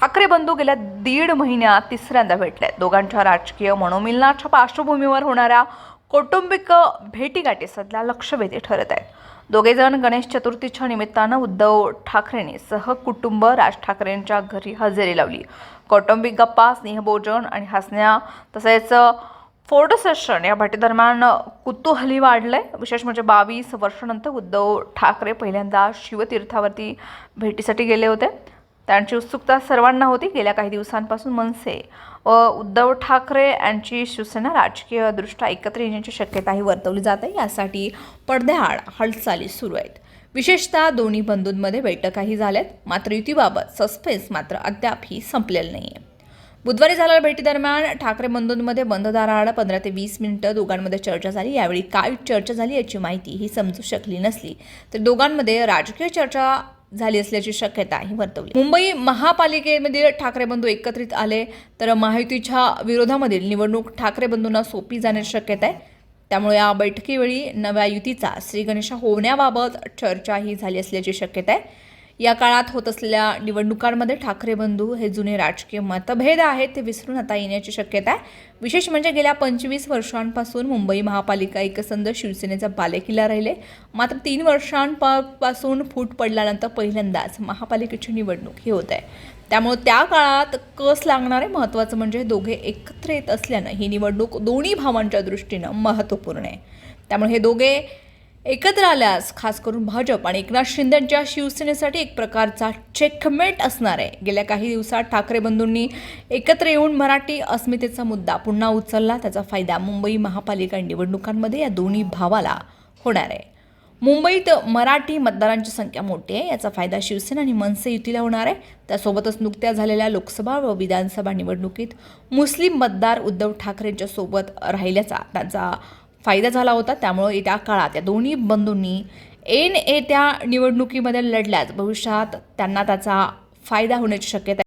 ठाकरे बंधू गेल्या दीड महिन्यात तिसऱ्यांदा भेटले. दोघांच्या राजकीय मनोमिलनाच्या पार्श्वभूमीवर होणाऱ्या कौटुंबिक भेटीगाठी सध्या लक्षवेधी ठरत आहेत. दोघेजण गणेश चतुर्थीच्या निमित्तानं उद्धव ठाकरेंनी सहकुटुंब राज ठाकरेंच्या घरी हजेरी लावली. कौटुंबिक गप्पा स्नेहभोजन आणि हसण्या तसेच फोटो सेशन या भेटीदरम्यान कुतूहली वाढलंय विशेष म्हणजे बावीस वर्षानंतर उद्धव ठाकरे पहिल्यांदा शिवतीर्थावरती भेटीसाठी गेले होते. त्यांची उत्सुकता सर्वांना होती. गेल्या काही दिवसांपासून मनसे व उद्धव ठाकरे यांची शिवसेना राजकीयदृष्ट्या एकत्र येण्याची शक्यताही वर्तवली जात आहे. यासाठी पडद्याआड हालचाली सुरू आहेत. विशेषतः दोन्ही बंधूंमध्ये बैठकाही झाल्यात. मात्र युतीबाबत सस्पेन्स मात्र अद्यापही संपलेलं नाही आहे बुधवारी झालेल्या भेटीदरम्यान ठाकरे बंधूंमध्ये बंददाराआड पंधरा ते वीस मिनिटं दोघांमध्ये चर्चा झाली. यावेळी काय चर्चा झाली याची माहिती ही समजू शकली नसली. तर दोघांमध्ये राजकीय चर्चा झाली असल्याची शक्यताही वर्तवली. मुंबई महापालिकेमध्ये ठाकरे बंधू एकत्रित आले तर महायुतीच्या विरोधामधील निवडणूक ठाकरे बंधूंना सोपी जाण्याची शक्यता आहे. त्यामुळे या बैठकीवेळी नव्या युतीचा श्रीगणेशा होण्याबाबत चर्चाही झाली असल्याची शक्यता आहे. या काळात होत असलेल्या निवडणुकांमध्ये ठाकरे बंधू हे जुने राजकीय मतभेद आहेत ते विसरून आता येण्याची शक्यता आहे. विशेष म्हणजे गेल्या पंचवीस वर्षांपासून मुंबई महापालिका एकसंध शिवसेनेचा बालेकिल्ला राहिले. मात्र तीन वर्षांपासून फूट पडल्यानंतर पहिल्यांदाच महापालिकेची निवडणूक ही होत आहे. त्यामुळे त्या काळात कस लागणारे महत्त्वाचं म्हणजे दोघे एकत्र येत असल्यानं ही निवडणूक दोन्ही भावांच्या दृष्टीनं महत्त्वपूर्ण आहे. त्यामुळे हे दोघे एकत्र आल्यास खास करून भाजप आणि एकनाथ शिंदेच्या शिवसेनेसाठी एक प्रकारचा चेकमेट असणार आहे. गेल्या काही दिवसात ठाकरे बंधूंनी एकत्र येऊन मराठी अस्मितेचा मुद्दा पुन्हा उचलला. त्याचा फायदा मुंबई महापालिका निवडणुकांमध्ये या दोन्ही भावाला होणार आहे. मुंबईत मराठी मतदारांची संख्या मोठी आहे. याचा फायदा शिवसेना आणि मनसे युतीला होणार आहे. त्यासोबतच नुकत्या झालेल्या लोकसभा व विधानसभा निवडणुकीत मुस्लिम मतदार उद्धव ठाकरेंच्या सोबत राहिल्याचा त्यांचा फायदा झाला होता त्यामुळे येत्या काळात या दोन्ही बंधूंनी एन ए त्या निवडणुकीमध्ये लढल्यास भविष्यात त्यांना त्याचा फायदा होण्याची शक्यता आहे.